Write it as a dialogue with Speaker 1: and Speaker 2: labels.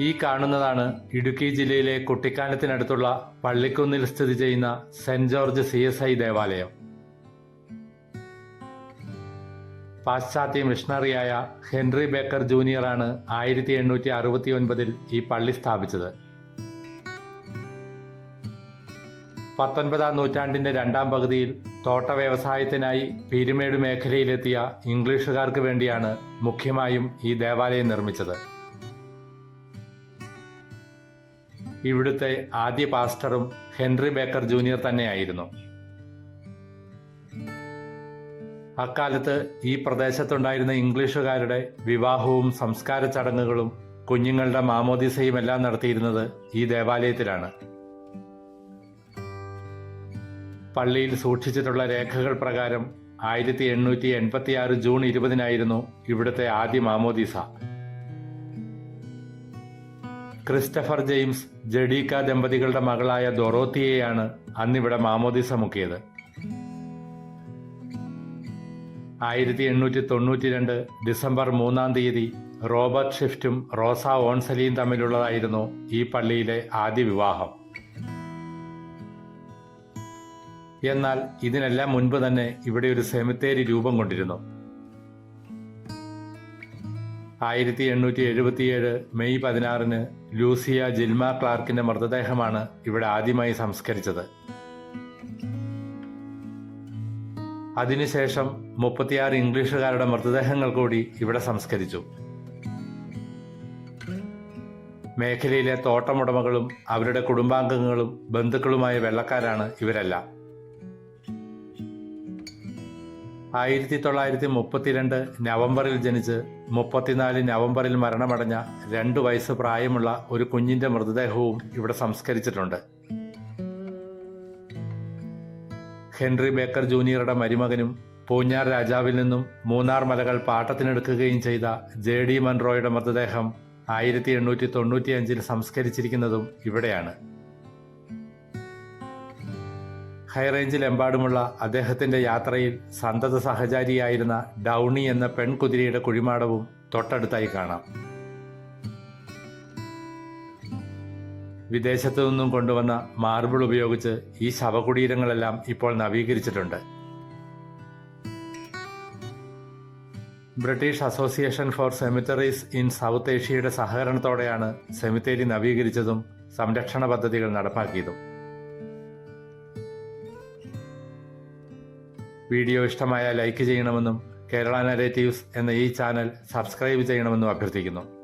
Speaker 1: ഈ കാണുന്നതാണ് ഇടുക്കി ജില്ലയിലെ കുട്ടിക്കാനത്തിനടുത്തുള്ള പള്ളിക്കുന്നിൽ സ്ഥിതി ചെയ്യുന്ന saint George C S I ദേവാലയം. പാശ്ചാത്യ മിഷണറിയായ ഹെൻറി ബേക്കർ ജൂനിയറാണ് ആയിരത്തി എണ്ണൂറ്റി അറുപത്തി ഒൻപതിൽ ഈ പള്ളി സ്ഥാപിച്ചത്. പത്തൊൻപതാം നൂറ്റാണ്ടിന്റെ രണ്ടാം പകുതിയിൽ തോട്ട വ്യവസായത്തിനായി പീരുമേട് മേഖലയിലെത്തിയ ഇംഗ്ലീഷുകാർക്ക് വേണ്ടിയാണ് മുഖ്യമായും ഈ ദേവാലയം നിർമ്മിച്ചത്. ഇവിടുത്തെ ആദ്യ പാസ്റ്ററും ഹെൻറി ബേക്കർ ജൂനിയർ തന്നെയായിരുന്നു. അക്കാലത്ത് ഈ പ്രദേശത്തുണ്ടായിരുന്ന ഇംഗ്ലീഷുകാരുടെ വിവാഹവും സംസ്കാര ചടങ്ങുകളും കുഞ്ഞുങ്ങളുടെ മാമോദിസയും എല്ലാം നടത്തിയിരുന്നത് ഈ ദേവാലയത്തിലാണ്. പള്ളിയിൽ സൂക്ഷിച്ചിട്ടുള്ള രേഖകൾ പ്രകാരം ആയിരത്തി എണ്ണൂറ്റി എൺപത്തി ആറ് ജൂൺ ഇരുപതിനായിരുന്നു ഇവിടുത്തെ ആദ്യ മാമോദിസ. ക്രിസ്റ്റഫർ ജെയിംസ് ജഡീക്ക ദമ്പതികളുടെ മകളായ ദൊറോത്തിയെയാണ് അന്നിവിടെ മാമോദിസ മുക്കിയത് ആയിരത്തി എണ്ണൂറ്റി തൊണ്ണൂറ്റി രണ്ട് ഡിസംബർ മൂന്നാം തീയതി റോബർട്ട് ഷിഫ്റ്റും റോസ ഓൺസലിയും തമ്മിലുള്ളതായിരുന്നു ഈ പള്ളിയിലെ ആദ്യ വിവാഹം. എന്നാൽ ഇതിനെല്ലാം മുൻപ് തന്നെ ഇവിടെ ഒരു സെമിത്തേരി രൂപം കൊണ്ടിരുന്നു. ആയിരത്തി എണ്ണൂറ്റി എഴുപത്തിയേഴ് മെയ് പതിനാറിന് ലൂസിയ ജിൽമ ക്ലാർക്കിന്റെ മൃതദേഹമാണ് ഇവിടെ ആദ്യമായി സംസ്കരിച്ചത്. അതിനുശേഷം മുപ്പത്തിയാറ് ഇംഗ്ലീഷുകാരുടെ മൃതദേഹങ്ങൾ കൂടി ഇവിടെ സംസ്കരിച്ചു. മേഖലയിലെ തോട്ടമുടമകളും അവരുടെ കുടുംബാംഗങ്ങളും ബന്ധുക്കളുമായ വെള്ളക്കാരാണ് ഇവരെല്ലാം. ആയിരത്തി തൊള്ളായിരത്തി മുപ്പത്തിരണ്ട് നവംബറിൽ ജനിച്ച് മുപ്പത്തിനാല് നവംബറിൽ മരണമടഞ്ഞ രണ്ടു വയസ്സ് പ്രായമുള്ള ഒരു കുഞ്ഞിന്റെ മൃതദേഹവും ഇവിടെ സംസ്കരിച്ചിട്ടുണ്ട്. ഹെൻറി ബേക്കർ ജൂനിയറുടെ മരുമകനും പൂഞ്ഞാർ രാജാവിൽ നിന്നും മൂന്നാർ മലകൾ പാട്ടത്തിനെടുക്കുകയും ചെയ്ത ജെ ഡി മൺറോയുടെ മൃതദേഹം ആയിരത്തി എണ്ണൂറ്റി തൊണ്ണൂറ്റി അഞ്ചിൽ സംസ്കരിച്ചിരിക്കുന്നതും ഇവിടെയാണ്. ഹൈറേഞ്ചിലെമ്പാടുമുള്ള അദ്ദേഹത്തിന്റെ യാത്രയിൽ സന്തത സഹചാരിയായിരുന്ന ഡൗണി എന്ന പെൺകുതിരയുടെ കുഴിമാടവും തൊട്ടടുത്തായി കാണാം. വിദേശത്തു നിന്നും കൊണ്ടുവന്ന മാർബിൾ ഉപയോഗിച്ച് ഈ ശവകുടീരങ്ങളെല്ലാം ഇപ്പോൾ നവീകരിച്ചിട്ടുണ്ട്. British association for cemeteries in south ഏഷ്യയുടെ സഹകരണത്തോടെയാണ് സെമിത്തേരി നവീകരിച്ചതും സംരക്ഷണ പദ്ധതികൾ നടപ്പാക്കിയതും. വീഡിയോ ഇഷ്ടമായ ലൈക്ക് ചെയ്യണമെന്നും കേരള നരേറ്റീവ്സ് എന്ന ഈ ചാനൽ സബ്സ്ക്രൈബ് ചെയ്യണമെന്നും അഭ്യർത്ഥിക്കുന്നു.